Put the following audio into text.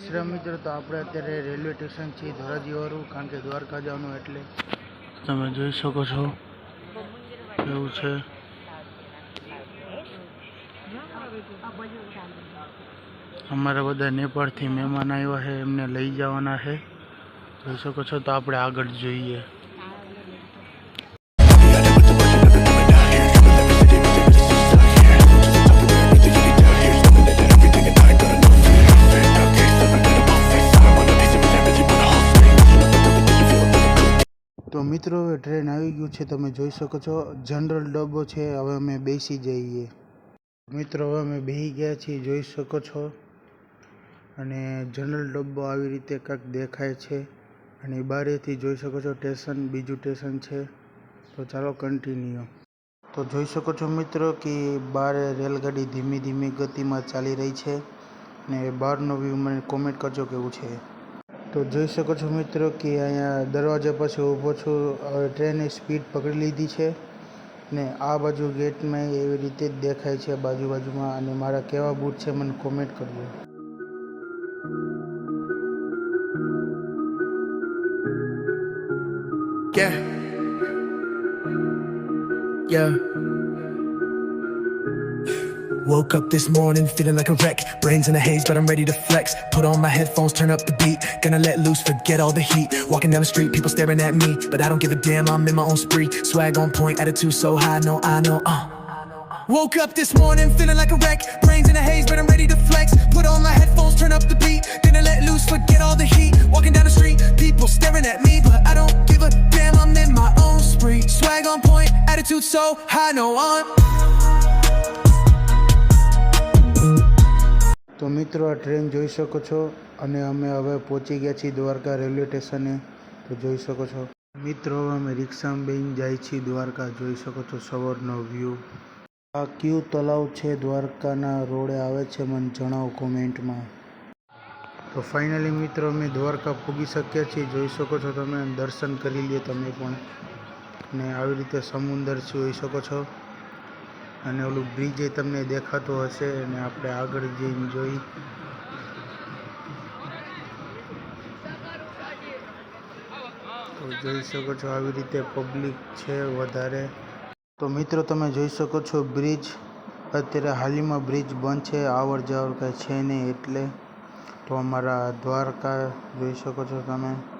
શ્રમ મિત્રો, તો આપણે અત્યારે રેલવે સ્ટેશન છીએ ધોરાજીવાળું, કારણ કે દ્વારકા જવાનું એટલે. તમે જોઈ શકો છો એવું છે. અમારા બધા નેપાળથી મહેમાન આવ્યા છે, એમને લઈ જવાના છે. જોઈ શકો છો, તો આપણે આગળ જોઈએ. તો મિત્રો, હવે ટ્રેન આવી ગયું છે, તમે જોઈ શકો છો. જનરલ ડબ્બો છે, હવે અમે બેસી જઈએ. મિત્રો, હવે અમે બેસી ગયા છીએ, જોઈ શકો છો. અને જનરલ ડબ્બો આવી રીતે કંઈક દેખાય છે. અને બારેથી જોઈ શકો છો સ્ટેશન બીજું સ્ટેશન છે. તો ચાલો કન્ટિન્યુ તો જોઈ શકો છો મિત્રો કે બારે રેલગાડી ધીમી ધીમી ગતિમાં ચાલી રહી છે. ને બહારનો વ્યૂ મને કોમેન્ટ કરજો કેવું છે. તો જોઈ શકો છો મિત્રો કે અહીંયા દરવાજા પાસે ઊભો છું ટ્રેને સ્પીડ પકડી લીધી છે ને આ બાજુ ગેટમાં એવી રીતે જ દેખાય છે બાજુ બાજુમાં અને મારા કેવા બૂટ છે મને કોમેન્ટ કરજો Yeah. Yeah. Woke up this morning feeling like a wreck. Brains in a haze, but I'm ready to flex. Put on my headphones, turn up the beat. Gonna let loose, forget all the heat. Walking down the street, people staring at me. But I don't give a damn, I'm in my own spree. Swag on point, attitude so high, no, I know, uh. Woke up this morning feeling like a wreck. Brains in a haze, but I'm ready to flex. Put on my headphones, turn up the beat. Gonna let loose, forget all the heat. Walking down the street, people staring at me, but I don't give a damn. I'm in my own spree. Swag on point, attitude so high, no I'm. મિત્રો, આ train જોઈ શકો છો અને અમે હવે પહોંચી ગયા છીએ દ્વારકા રેલવે સ્ટેશને. તો જોઈ શકો છો. મિત્રો હવે અમે રિક્ષામાં બેન જાય છીએ દ્વારકા. જોઈ શકો છો સવારનો વ્યૂ આ ક્યુ તલાવ છે દ્વારકાના રોડે આવે છે મને જણાવો કોમેન્ટમાં. તો ફાઇનલી મિત્રો, અમે દ્વારકા પૂગી શક્યા છીએ. જોઈ શકો છો તમે, દર્શન કરી લે તમે પણ. ને આવી રીતે સમુદર જોઈ શકો છો. અને ઓલું બ્રિજ એ તમને દેખાતો હશે અને આપણે આગળ જઈને જોઈ. તો જોઈ શકો છો આવી રીતે પબ્લિક છે વધારે. તો મિત્રો, તમે જોઈ શકો છો બ્રિજ. અત્યારે હાલમાં બ્રિજ બંધ છે, આવર જાવર કાંઈ છે નહીં એટલે. તો અમારા દ્વારકા જોઈ શકો છો તમે.